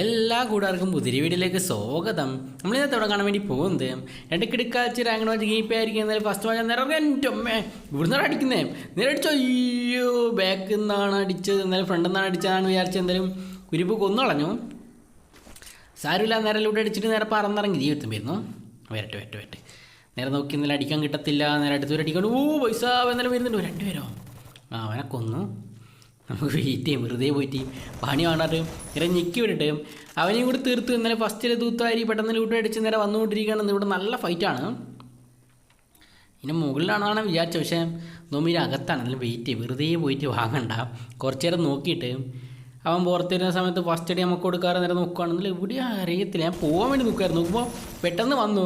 എല്ലാ കൂടാർക്കും പുതിരി വീഡിയോയിലേക്ക് സ്വാഗതം. നമ്മളിന്നത്തെ അവിടെ കാണാൻ വേണ്ടി പോകുന്നത് രണ്ട് കിടക്കാച്ച് റാങ്ക് വാച്ച് ഗീപ്പ് ആയിരിക്കും. എന്നാലും ഫസ്റ്റ് വാച്ച് നേരം എന്റെ അമ്മേ. ഇവിടുന്ന് അടിക്കുന്നേ? നേരെ അടിച്ചോ. അയ്യോ ബാക്ക് നിന്നാണ് അടിച്ചത്. എന്നാലും ഫ്രണ്ട് നിന്നാണ് അടിച്ചതാണ് വിചാരിച്ചത് എന്തായാലും കുരിപ്പ് കൊന്നുകളഞ്ഞു സാരമില്ല നേരെ ലൂടെ അടിച്ചിട്ട് നേരെ പറന്നിറങ്ങി. ജീവിതം വരുന്നു. വരട്ടെ വരട്ടെ വരട്ടെ. നേരെ നോക്കി ഇന്നലെ അടിക്കാൻ കിട്ടത്തില്ല. നേരെ അടുത്തൊരു അടിക്കാൻ ഓ പൈസ. എന്നാലും വരുന്നുണ്ട്. രണ്ടുപേരോ? ആ അവനെ കൊന്നു. നമുക്ക് വെയിറ്റ് ചെയ്യും വെറുതെ പോയിട്ട് പണി കാണാറ് ഇങ്ങനെ ഞെക്കി വിട്ടിട്ട് അവനെയും കൂടി തീർത്ത് ഇന്നലെ ഫസ്റ്റിലെ തൂത്താരി പെട്ടെന്ന് ലൂട്ട് അടിച്ച് നേരെ വന്നുകൊണ്ടിരിക്കുകയാണ്. ഇവിടെ നല്ല ഫൈറ്റാണ് ഇനി മുകളിലാണെന്നാണ് വിചാരിച്ചത് പക്ഷേ നോമിയിൽ അകത്താണ്. എന്നാലും വെയിറ്റ് ചെയ്യും വെറുതെ പോയിട്ട് വാങ്ങണ്ട. കുറച്ച് നേരം നോക്കിയിട്ട് അവൻ പുറത്തിരുന്ന സമയത്ത് ഫസ്റ്റ് അടി നമുക്ക് കൊടുക്കാറ് നേരം നോക്കുകയാണെന്നില്ല ഇവിടെ അറിയത്തില്ല. ഞാൻ പോകാൻ വേണ്ടി നോക്കുമായിരുന്നു നോക്കുമ്പോൾ പെട്ടെന്ന് വന്നു.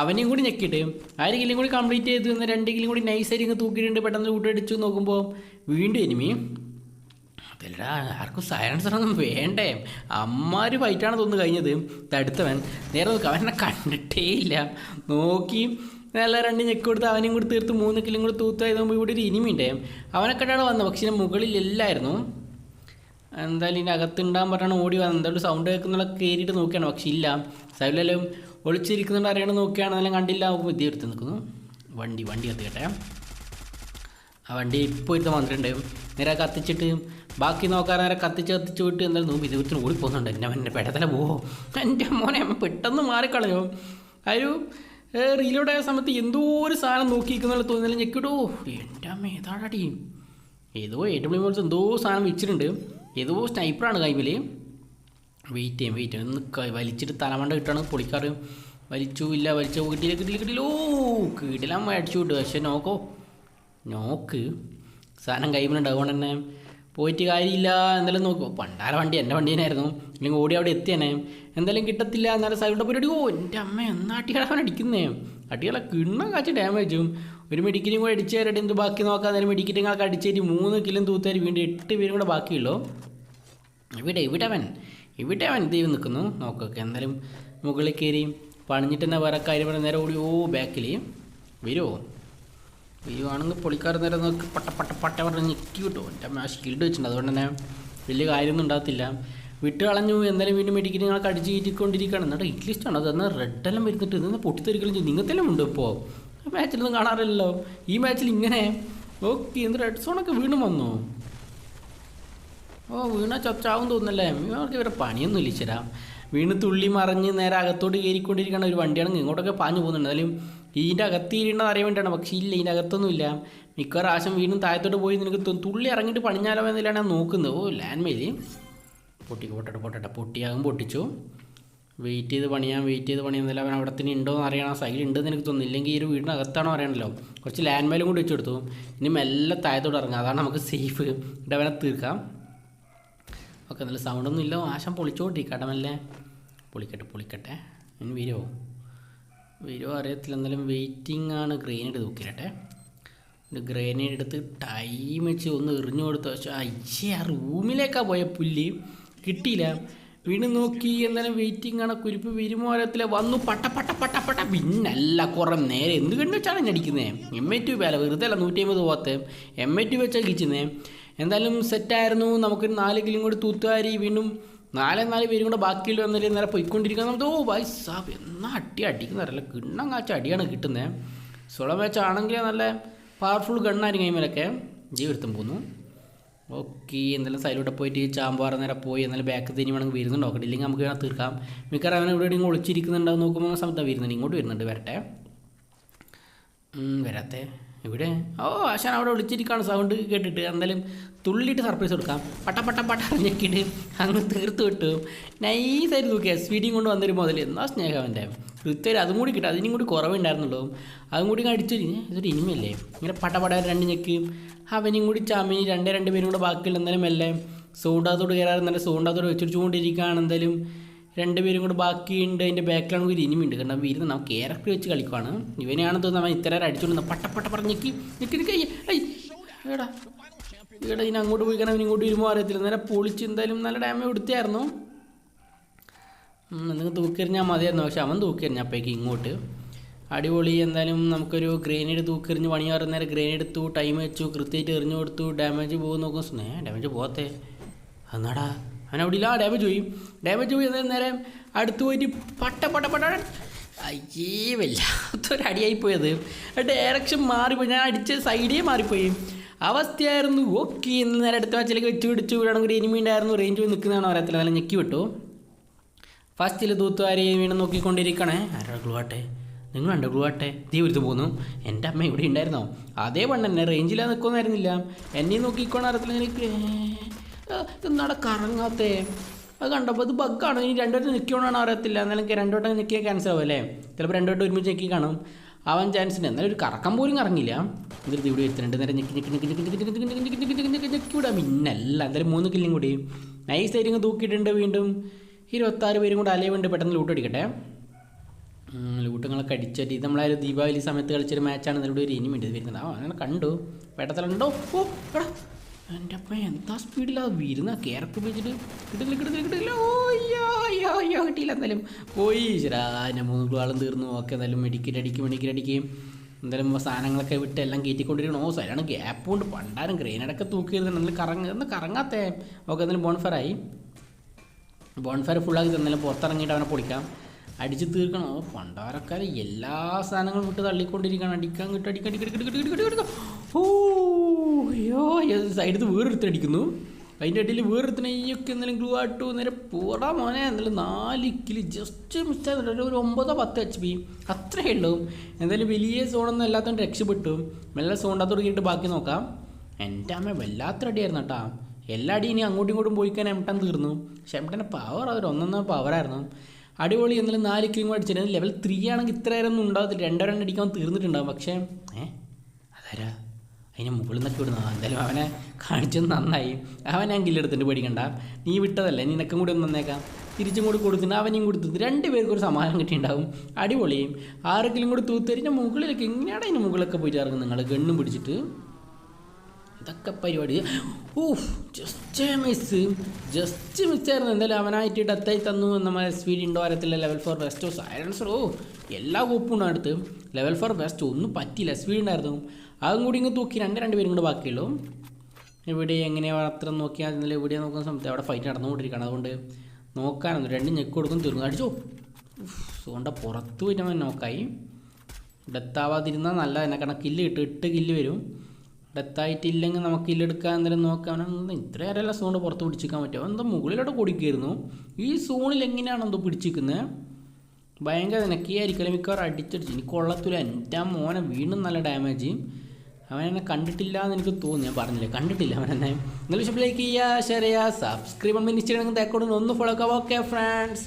അവനെയും കൂടി ഞെക്കിയിട്ട്. ആ ഒരു കൂടി കംപ്ലീറ്റ് ചെയ്തു. രണ്ട് കില്ലും കൂടി നൈസായിട്ട് തൂക്കിയിട്ടുണ്ട്. പെട്ടെന്ന് കൂട്ടടിച്ചു നോക്കുമ്പോൾ വീണ്ടും എനിമി അതല്ലടാ ആർക്കും സയൻസറൊന്നും വേണ്ടേ. അമ്മാര് ഫൈറ്റാണ് തോന്നുന്നു കഴിഞ്ഞത്. തടുത്തവൻ. നേരെ നോക്കുക അവനെ കണ്ടിട്ടേ ഇല്ല. നോക്കി നല്ല രണ്ട് ഞെക്ക് കൊടുത്ത് അവനെയും കൂടി തീർത്ത് മൂന്ന് കിലും കൂടി തൂത്തായത് നോക്കുമ്പോൾ ഇവിടെ ഒരു ഇനിമിണ്ടേ അവനെ കണ്ടാണ് വന്നത് പക്ഷേ മുകളിലില്ലായിരുന്നു എന്തായാലും ഇതിന്റെ അകത്തുണ്ടാകാൻ പറഞ്ഞാണ് ഓടി വന്നത്. എന്തായാലും സൗണ്ട് കേൾക്കുന്നുള്ള കയറിയിട്ട് നോക്കിയാണ് പക്ഷേ ഇല്ല. സൈഡിലെല്ലാം ഒളിച്ചിരിക്കുന്നുണ്ട് അറിയണം നോക്കിയാണ് എന്നാലും കണ്ടില്ല. നോക്കുമ്പോൾ ഇതേ എടുത്ത് നിൽക്കുന്നു. വണ്ടി വണ്ടി കത്തിക്കട്ടെ. ആ വണ്ടി ഇപ്പോൾ ഇരുന്ന് വന്നിട്ടുണ്ട്. നേരെ കത്തിച്ചിട്ട് ബാക്കി നോക്കാൻ നേരെ കത്തിച്ച് കത്തിച്ച് വിട്ട് എന്തായാലും നോമ്പ് ഇതുവരത്തിന് ഓടി പോകുന്നുണ്ട്. എന്റെ എന്റെ പെടതല പോവോ? എന്റെ മോനെ പെട്ടെന്ന് മാറിക്കളയോ ഒരു റീലോഡ് ആയ സമയത്ത് എന്തോ ഒരു സാധനം നോക്കിയിരിക്കുന്ന തോന്നിയാലും ഞെക്കിടോ. എന്റെ അമ്മ ഏതാടാടി ഏതോ ഡബ്ല്യു മോൾസ് എന്തോ സാധനം വെച്ചിട്ടുണ്ട്. ഏതോ സ്നൈപ്പറാണ് കൈമിൽ വെയിറ്റ് ചെയ്യും വെയിറ്റ് ചെയ്യും. ഒന്ന് വലിച്ചിട്ട് തലമണ്ട കിട്ടാണ് പൊളിക്കാറ് വലിച്ചു ഇല്ല വലിച്ചു കിട്ടിയില്ല കിട്ടിയില്ല കിട്ടിയില്ല. ഓ കിടിലാൻ അടിച്ചു വിട്ടു. പക്ഷെ നോക്കോ. നോക്ക്. സാധനം കൈമിലുണ്ട് അതുകൊണ്ട് തന്നെ പോയിട്ട് കാര്യമില്ല എന്തായാലും നോക്കും. പണ്ടാര വണ്ടി എന്റെ വണ്ടി തന്നെയായിരുന്നു. അല്ലെങ്കിൽ ഓടി അവിടെ എത്തിയനെ. എന്തായാലും കിട്ടത്തില്ല എന്നാലും സൈഡിന്റെ പരിപാടി ഓ എന്റെ അമ്മ എന്നാ അടികളാണ് അടിക്കുന്നേ? അടികളെ കിണ്ണം കാച്ച ഡാമേജും ഒരു മെഡിക്കലും കൂടെ അടിച്ചു തരട്ടെ എന്ത് ബാക്കി നോക്കാൻ നേരം മെഡിക്കറ്റുകളൊക്കെ അടിച്ചേരി മൂന്ന് കിലും തൂത്താരി വീണ്ടും എട്ട് പേരും കൂടെ ബാക്കിയുള്ളൂ. ഇവിടെ ഇവിടെ അവൻ? ഇവിടെ അവൻ? ദൈവം നിൽക്കുന്നു നോക്കൊക്കെ എന്തായാലും മുകളിൽ കയറി പണിഞ്ഞിട്ട് തന്നെ വേറെ കാര്യം? പറഞ്ഞ നേരെ ഓടി ഓ ബാക്കിൽ വരുമോ വരുവാണെങ്കിൽ പൊളിക്കാർ നേരെ നോക്കി. പട്ട പട്ട പട്ട പറഞ്ഞ് ഞെക്കി കിട്ടും എന്റെ ആ ഷീൽഡ് വെച്ചിട്ടുണ്ട്. അതുകൊണ്ട് തന്നെ വലിയ കാര്യമൊന്നും ഉണ്ടാകത്തില്ല. വിട്ട് കളഞ്ഞു. എന്നാലും വീണ്ടും മെഡിക്കൽ ഞങ്ങൾക്ക് അടിച്ച് കയറ്റിക്കൊണ്ടിരിക്കുകയാണ് എന്നിട്ട് ഇറ്റ്ലിസ്റ്റാണ് അത് എന്നാൽ റെഡെല്ലാം വരുന്നിട്ട് നിന്ന് പൊട്ടിത്തെറിക്കലും ചെയ്യും നിങ്ങൾക്കെല്ലാം ഉണ്ട് ഇപ്പോൾ മാച്ചിലൊന്നും കാണാറില്ലല്ലോ. ഈ മാച്ചിൽ ഇങ്ങനെ. ഓക്കെ എന്ത് റെഡ് സോണൊക്കെ വീണ്ടും വന്നു. ഓ വീണ ചച്ചാവും തോന്നുന്നല്ലേ? ഇവർക്ക് ഇവരെ പണിയൊന്നും ഇല്ല വീണ് തുള്ളി മറിഞ്ഞ് നേരെ അകത്തോട്ട് കയറിക്കൊണ്ടിരിക്കുന്ന ഒരു വണ്ടിയാണെങ്കിൽ ഇങ്ങോട്ടൊക്കെ പാഞ്ഞു പോകുന്നുണ്ട്. എന്നാലും ഇതിന്റെ അകത്ത് ഇരിക്കുന്നത് അറിയാൻ വേണ്ടിയാണ് പക്ഷേ ഇല്ല ഇതിന്റെ അകത്തൊന്നും ഇല്ല മിക്ക പ്രാവശ്യം വീണ്ടും താഴത്തോട്ട് പോയി നിനക്ക് തുള്ളി ഇറങ്ങിയിട്ട് പണിഞ്ഞാലോ എന്നില്ലാണ് ഞാൻ നോക്കുന്നത്. ഓ ലാൻഡ് മേലി പൊട്ടി പൊട്ടട്ടെ പൊട്ടട്ടെ. പൊട്ടിയാകും പൊട്ടിച്ചു. വെയിറ്റ് ചെയ്ത് പണിയാൻ വെയിറ്റ് ചെയ്ത് പണിയാൻ അവൻ അവിടെ തന്നെ ഉണ്ടോ എന്ന് അറിയണം. സൈഡിൽ ഉണ്ടെന്ന് എനിക്ക് തോന്നുന്നു. ഇല്ലെങ്കിൽ ഈ ഒരു വീടിനകത്താണോ അറിയണല്ലോ. കുറച്ച് ലാൻഡ് മേലും കൂടി വെച്ചെടുത്തു ഇനി മെല്ലെ താഴത്തോട്ട് ഇറങ്ങാം. അതാണ് നമുക്ക് സേഫ് എന്നിട്ട് അവനെ തീർക്കാം. ഓക്കെ നല്ല സൗണ്ടൊന്നും ഇല്ല. ആശം പൊളിച്ചോണ്ടിരിക്കട്ടെ മെല്ലെ. പൊളിക്കട്ടെ പൊളിക്കട്ടെ. ഇനി വരുമോ വരുമോ അറിയത്തില്ല. എന്നാലും വെയിറ്റിംഗ് ആണ് ഗ്രേനേഡ് തൂക്കിലട്ടെ ഒരു ഗ്രേനേഡ് എടുത്ത് ടൈം വെച്ച് ഒന്ന് എറിഞ്ഞു കൊടുത്ത. പക്ഷേ അയ്യേ ആ റൂമിലേക്കാണ് പോയ പുല്ലി. കിട്ടിയില്ല. വീണ് നോക്കി എന്നാലും വെയിറ്റിംഗ് ആണ്. കുരിപ്പ് വരുമോ അറിയത്തില്ല. വന്നു പട്ട പട്ട പട്ട പട്ട. പിന്നല്ല കുറേ നേരെ. എന്ത് കണ്ടു വെച്ചാണ് ഞാൻ അടിക്കുന്നത് എം എ ടു വില. വെറുതെ അല്ല നൂറ്റി അമ്പത് പോകത്ത് എം എ ടു വെച്ചാൽ കിച്ചുന്നേ എന്തായാലും സെറ്റായിരുന്നു നമുക്കൊരു നാല് കിലും കൂടി തൂത്തുവാരി. വീണ്ടും നാല് നാല് പേരും കൂടെ ബാക്കിയുള്ള വന്നിട്ട് നേരെ പോയിക്കൊണ്ടിരിക്കാൻ നമുക്ക് ഓ വൈ സാബ് എന്നാ അടി അടിക്കുന്നറിയില്ല കിണ്ണം കാച്ച അടിയാണ് കിട്ടുന്നത് സോളോ മാച്ച് ആണെങ്കിൽ നല്ല പവർഫുൾ ഗണ്ണായിരിക്കും കൈമേലൊക്കെ ജീവിതം പോകുന്നു ഓക്കെ എന്തായാലും സൈഡിലൂടെ പോയിട്ട് ചാമ്പാറ നേരെ പോയി. എന്നാലും ബാക്ക് തിരിഞ്ഞ് വേണമെങ്കിൽ വരുന്നുണ്ട്? നോക്കട്ടെ ഇല്ലെങ്കിൽ നമുക്ക് വേണം തീർക്കാം. മിക്കവാറും അവനെ ഇവിടെ ഒളിച്ചിരിക്കുന്നുണ്ടാവും നോക്കുമ്പോൾ സമയത്താണ് വരുന്നുണ്ട്. ഇങ്ങോട്ട് വരുന്നുണ്ട്. വരട്ടെ. വരാത്തെ. ഇവിടെ ഓ ആശാൻ അവിടെ വിളിച്ചിരിക്കുകയാണ് സൗണ്ട് കേട്ടിട്ട്. എന്തായാലും തുള്ളിയിട്ട് സർപ്രൈസ് കൊടുക്കാം. പട്ട പട്ട പട്ട ഞെക്കിയിട്ട് അങ്ങ് തീർത്ത് വിട്ടു. നൈസായിട്ട് നോക്കിയാൽ സ്പീഡിങ് കൊണ്ട് വന്നൊരു മുതൽ എന്നാ സ്നേഹം അവന്റെ. കൃത്യം അതും കൂടി കിട്ടും. അതിനും കൂടി കുറവുണ്ടായിരുന്നുള്ളൂ അതും കൂടി അടിച്ചു ഇതൊരു ഇനിമയല്ലേ? ഇങ്ങനെ പട്ട പട രണ്ട് ഞെക്ക്. അവനും കൂടി ചാമിനി രണ്ടേ രണ്ട് പേരും കൂടെ ബാക്കിയുള്ള. എന്തായാലും മെല്ലെ. സൗണ്ടാത്തോട് കയറാറ് നല്ല സൗണ്ടാത്തോട് വെച്ചിരിച്ചുകൊണ്ടിരിക്കുകയാണ്. എന്തായാലും രണ്ടുപേരും കൂടെ ബാക്കിയുണ്ട് അതിന്റെ ബാക്കിലാണ് ഒരു ഇനിമിയുണ്ട് കാരണം വീരുന്ന് നമുക്ക് ക്യാരക്ടർ വെച്ച് കളിക്കുവാണ്. ഇവനെയാണ് തോന്നുന്നത് ഇത്ര നേരം അടിച്ചുകൊണ്ട് പട്ട പട്ട പറഞ്ഞേക്ക് നിൽക്കി നിൽക്കി എടാ ഇവിടെ ഇനി അങ്ങോട്ട് പോയി കാരണം ഇങ്ങോട്ട് വരുമ്പോൾ അറിയത്തില്ല. നേരെ പൊളിച്ച് എന്തായാലും നല്ല ഡാമേജ് കൊടുത്തായിരുന്നു എന്തെങ്കിലും തൂക്കെറിഞ്ഞാൽ മതിയായിരുന്നു. പക്ഷെ അവൻ തൂക്കെറിഞ്ഞ അപ്പേക്ക് ഇങ്ങോട്ട്. അടിപൊളി എന്തായാലും നമുക്കൊരു ഗ്രേനേഡ് തൂക്കെറിഞ്ഞ് പണിയാറ് നേരം ഗ്രേനേഡ് എടുത്തു ടൈം വെച്ചു കൃത്യമായിട്ട് എറിഞ്ഞു കൊടുത്തു ഡാമേജ് പോകുന്ന നോക്കും. സ്നേ ഡാമേജ് പോകത്തെ എന്നാടാ? അവൻ അവിടെ ഇല്ല ഡാമേജ് പോയി. ഡാമേജ് പോയി എന്നാൽ നേരം അടുത്ത് പോയിട്ട് പട്ട പട്ട പട്ട അയ്യേ വല്ലാത്തൊരടിയായി പോയത്. ഡയറക്ഷൻ മാറിപ്പോയി. ഞാൻ അടിച്ച സൈഡേ മാറിപ്പോയി. അവസ്ഥയായിരുന്നു ഓക്കെ എന്ന് നേരെ അടുത്ത മാച്ചിലേക്ക് വെച്ച് പിടിച്ച് വീടാണെങ്കിൽ എനിമി ഉണ്ടായിരുന്നു റേഞ്ച് പോയി നിൽക്കുന്നതാണോ അറിയത്തില്ല. നല്ല ഞെക്കി വിട്ടു. ഫസ്റ്റിൽ തൂത്തുവാരി വീണ് നോക്കിക്കൊണ്ടിരിക്കണേ. ആരാ ഗ്ലുവാട്ടെ നിങ്ങൾ കണ്ടോ ഗ്ലുവാട്ടെ തീ ഒരുത്ത് പോകുന്നു എന്റെ അമ്മ ഇവിടെ ഉണ്ടായിരുന്നോ അതേ പണ്ട് തന്നെ റേഞ്ചിലാ നിൽക്കുമെന്നായിരുന്നില്ല എന്നെ നോക്കിക്കോണം അറിയത്തില്ല എനിക്ക് എന്നാടെ കറങ്ങാത്തേ അത് കണ്ടപ്പോൾ ഇത് ബഗ്ഗാണ് ഇനി രണ്ടുവട്ടം നിൽക്കണമെന്നാണ് അറിയത്തില്ല എന്നാലും രണ്ടുവട്ടം നിൽക്കിയാൽ ക്യാൻസൽ ആവും അല്ലേ ചിലപ്പോൾ രണ്ടുവട്ടം ഒരുമിച്ച് ഞെക്കി കാണും ആവാൻ ചാൻസ് ഉണ്ട് എന്നാലും ഒരു കറക്കം പോലും കറങ്ങില്ല എന്നിട്ട് ഇവിടെ എത്തുന്നുണ്ട് നേരെ ഞെക്കി ഞെക്കി ഞെക്കി ഞെക്കി ഞെക്കി ഞെക്കി ഞെക്കി ഞെക്കി ഞെക്കി ഞെക്കി ഞെക്കി വിടാം പിന്നല്ല എന്തായാലും മൂന്ന് കില്ലും കൂടി നൈസ് ആയിരിക്കും തൂക്കിയിട്ടുണ്ട് വീണ്ടും ഇരുപത്താറ് പേരും കൂടെ അലയുണ്ട് പെട്ടെന്ന് ലൂട്ട് അടിക്കട്ടെ ലൂട്ടങ്ങളൊക്കെ അടിച്ചിട്ട് ഇത് നമ്മളെ ഒരു ദീപാവലി സമയത്ത് കളിച്ചൊരു മാച്ചാണ് ഇതിലൂടെ ഒരു ഇനിമിണ്ട് വരുന്നത് ആ അങ്ങനെ കണ്ടു പെട്ടത്തിലുണ്ടോ ഓ എടാ എന്റെ അപ്പം എന്താ സ്പീഡിലാ വീരുന്ന കയറൊക്കെ വെച്ചിട്ട് കിട്ടില്ല കിട്ടില്ല കിട്ടില്ല. ഓ അയ്യോ അയ്യോ കിട്ടിയില്ല എന്തായാലും. പോയി ശരാ ഞാൻ മൂന്ന് ആളും തീർന്നു. ഓക്കെ എന്തായാലും മെഡിക്കറ്റ് അടിക്കും മെഡിക്കറ്റ് അടിക്കും. എന്തായാലും സാധനങ്ങളൊക്കെ വിട്ട് എല്ലാം കയറ്റിക്കൊണ്ടിരിക്കണം. ഓ സൈഡാണ് ഗ്യാപ്പ് കൊണ്ട് പണ്ടാരും ഗ്രേനഡൊക്കെ തൂക്കിയിരുന്നു നമ്മൾ കറങ്ങ ഒന്ന് കറങ്ങാത്തേ. ഓക്കെ എന്തായാലും ബോൺഫറായി ബോൺഫയർ ഫുള്ളാക്കി തന്നാലും പുറത്തിറങ്ങിയിട്ട് അവനെ പൊളിക്കാം. അടിച്ച് തീർക്കണം. ഓ പണ്ടാരക്കാരെ എല്ലാ സാധനങ്ങളും വിട്ട് തള്ളിക്കൊണ്ടിരിക്കണം അടിക്കാൻ കിട്ടും അടിക്കാൻ അടിക്കാൻ. ഓ അയ്യോ സൈഡിൽ വേറൊരുത്തൻ അടിക്കുന്നു. അതിന്റെ ഇടയിൽ വേറൊരുത്തനെ ഈയൊക്കെ എന്തെങ്കിലും ഗ്ലൂ ആട്ടു നേരെ പോടാ മോനെ. എന്നാലും നാല് കിലി ജസ്റ്റ് മിസ്റ്റായിരുന്നു ഒരു ഒമ്പതോ പത്ത് എച്ച് പി അത്രയേ ഉള്ളൂ. എന്തായാലും വലിയ സോണൊന്നും അല്ലാത്തതുകൊണ്ട് രക്ഷപ്പെട്ടു. മെല്ലെ സോണ്ടാ തുടങ്ങിയിട്ട് ബാക്കി നോക്കാം. എന്റെ അമ്മ വല്ലാത്തൊരു അടിയായിരുന്നു കേട്ടാ. എല്ലാ അടിയും ഇനി അങ്ങോട്ടും ഇങ്ങോട്ടും പോയിക്കാൻ എംടൻ തീർന്നു. പക്ഷെ എംടന്റെ പവർ അതൊരു ഒന്നൊന്നര പവറായിരുന്നു അടിപൊളി എന്നാലും നാല് കിലും കൂടെ അടിച്ചിട്ടുണ്ട് ലെവൽ ത്രീ ആണെങ്കിൽ ഇത്രയേരൊന്നും നേരം ഒന്നും ഉണ്ടാവത്തില്ല രണ്ടോ രണ്ടടിക്കാൻ തീർന്നിട്ടുണ്ടാകും പക്ഷേ ഏ? അതാരാ? അതിന് മുകളിൽ നിന്നൊക്കെ വിടുന്ന എന്തായാലും അവനെ കാണിച്ചു നന്നായി. അവൻ ഞാൻ കില്ലെടുത്തിട്ട് പേടിക്കണ്ട. നീ വിട്ടതല്ലേ നിനക്കും കൂടി ഒന്ന് തന്നേക്കാം. തിരിച്ചും കൂടി കൊടുത്തിട്ട് അവനെയും കൊടുത്തിട്ട് രണ്ട് പേർക്കും ഒരു സമാധാനം കിട്ടിയിട്ടുണ്ടാവും. അടിപൊളിയും ആരെങ്കിലും കൂടി തൂത്തരിഞ്ഞ മുകളിലേക്ക് എങ്ങനെയാണ് അതിന് മുകളിലൊക്കെ പോയിട്ട് ഇറങ്ങും നിങ്ങൾ ഗണ്ണും പിടിച്ചിട്ട്. ഇതൊക്കെ പരിപാടി. ഓഹ് ജസ്റ്റ് മിസ് ജസ്റ്റ് മിസ്സായിരുന്നു എന്തായാലും അവനായിട്ട് ഡെത്തായി തന്നു നമ്മൾ സ്പീഡ് വരത്തില്ല ലെവൽ ഫോർ ബെസ്റ്റോ സൈലൻസർ ഓ എല്ലാ കോപ്പും അടുത്ത് ലെവൽ ഫോർ ബെസ്റ്റ് ഒന്നും പറ്റിയില്ല. സ്പീഡ് ഉണ്ടായിരുന്നു അതും കൂടി ഇങ്ങ് തൂക്കി രണ്ട് രണ്ട് പേരും കൂടെ ബാക്കിയുള്ളൂ. ഇവിടെ എങ്ങനെയാണ് അത്ര നോക്കിയാൽ ഇന്നലെ ഇവിടെ നോക്കുന്ന സമയത്ത് അവിടെ ഫൈറ്റ് നടന്നുകൊണ്ടിരിക്കുകയാണ്. അതുകൊണ്ട് നോക്കാനൊന്നും രണ്ട് ഞെക്ക് കൊടുക്കും തീർന്നു. അടിച്ചോ. സോണ്ട പുറത്ത് പോയിട്ട് നോക്കായി. ഡെത്താവാതിരുന്നാൽ നല്ല കാരണം കില്ല് കിട്ടും എട്ട് കില്ല് വരും. ഡെത്തായിട്ടില്ലെങ്കിൽ നമുക്ക് ഇല്ലെടുക്കാൻ എന്തെങ്കിലും നോക്കാൻ ഇത്ര നേരമല്ല സോണ് പുറത്ത് പിടിച്ചിരിക്കാൻ പറ്റുമോ? എന്തോ മുകളിലോട്ട് കൊടുക്കായിരുന്നു ഈ സോണിൽ എങ്ങനെയാണ് എന്തോ പിടിച്ചിരിക്കുന്നത്? ഭയങ്കര നിനക്കിയായിരിക്കും മിക്കവാറും അടിച്ചടിച്ച്. എനിക്ക് കൊള്ളത്തില്ല. എന്റെ മോനെ വീണ്ടും നല്ല ഡാമേജ് അവൻ എന്നെ കണ്ടിട്ടില്ല എന്ന് എനിക്ക് തോന്നി. ഞാൻ പറഞ്ഞില്ലേ? കണ്ടിട്ടില്ല അവൻ എന്നെ. നിങ്ങൾ ലൈക്ക് ചെയ്യുക ഷെയർ ചെയ്യുക സബ്സ്ക്രൈബ് മിനിസ്റ്റ് തേക്കോട് ഒന്ന് ഫോളോ ആക്കാം ഓക്കെ ഫ്രണ്ട്സ്